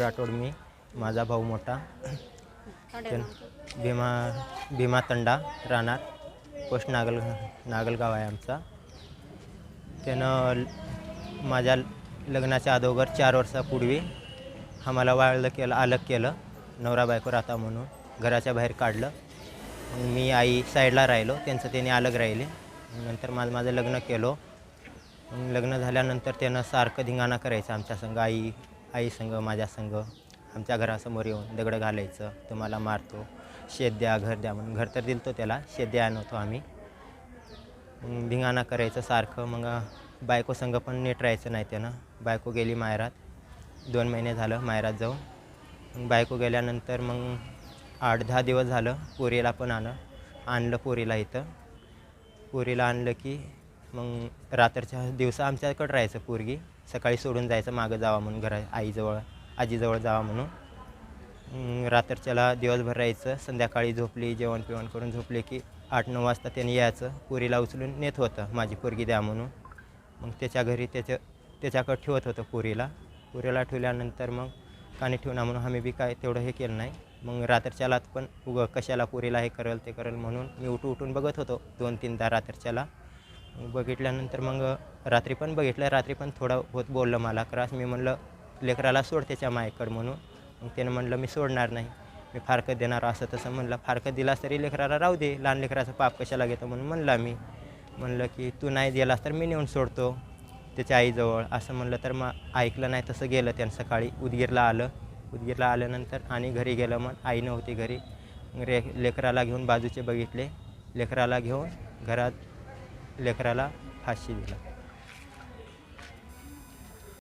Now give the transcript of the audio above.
राठोड मी माझा भाऊ मोठा. भीमा भीमा तंडा राहणार पोस्ट नागल नागलगाव आहे आमचा. त्यानं माझ्या लग्नाच्या अगोदर चार वर्षापूर्वी आम्हाला वाळलं केलं अलग केलं. नवरा बायको राहता म्हणून घराच्या बाहेर काढलं. मी आई साईडला राहिलो त्यांचं त्याने अलग राहिले. नंतर माझं माझं लग्न केलं. लग्न झाल्यानंतर त्यानं सारखं धिंगाणा करायचं आमच्या संग. आई आई संग माझ्या संग आमच्या घरासमोर येऊन दगडं घालायचं तुम्हाला मारतो शेत द्या घर द्या म्हणून. घर तर दिलतो त्याला शेत द्या नव्हतो आम्ही. भिंगाणा धिंगाणा करायचं सारखं मग बायको संघ पण नीट राहायचं नाही त्यानं. बायको गेली मायरात. दोन महिने झालं मायरात जाऊन. मग बायको गेल्यानंतर मग आठ दहा दिवस झालं पोरीला पण आलं आणलं पोरीला इथं. पोरीला आणलं की मग रात्रच्या दिवसा आमच्याकडं राहायचं पोरगी. सकाळी सोडून जायचं मागं जावा म्हणून घरा आईजवळ आजीजवळ जावा म्हणून. रात्रीच्याला रात्रच्याला दिवसभर राहायचं. संध्याकाळी झोपली जेवण पिवण करून झोपले की आठ नऊ वाजता त्याने यायचं. पोरीला उचलून नेत होतं माझी पोरगी द्या म्हणून. मग त्याच्या घरी त्याच्या त्याच्याकडं ठेवत होतं पोरीला. पोरीला ठेवल्यानंतर मग कानी ठेवणार म्हणून आम्ही बी काय तेवढं हे केलं नाही. मग रात्रच्याला पण उगं कशाला पोरीला हे करेल ते करेल म्हणून मी उठू उठून बघत होतो. दोन तीनदा रात्रच्याला. बघितल्यानंतर मग रात्री पण बघितलं रात्री पण थोडं होत बोललं मला. त्रास मी म्हणलं लेकराला सोड त्याच्या मायकड म्हणून. मग त्यानं म्हणलं मी सोडणार नाही. मी फारकत देणार असं तसं म्हणलं. फारकत दिलास तरी लेकराला राहू दे. लहान लेकराचं पाप कशाला घेतो म्हणून म्हणला मी. म्हणलं की तू नाही दिलास तर मी नेऊन सोडतो त्याच्या आईजवळ. असं म्हणलं. तर मग ऐकलं नाही तसं गेलं त्यानं सकाळी. उदगीरला आलं. उदगीरला आल्यानंतर आणि घरी गेलं मग आई नव्हती घरी. रे लेकराला घेऊन बाजूचे बघितले. लेकराला घेऊन घरात लेकराला फाशी दिला.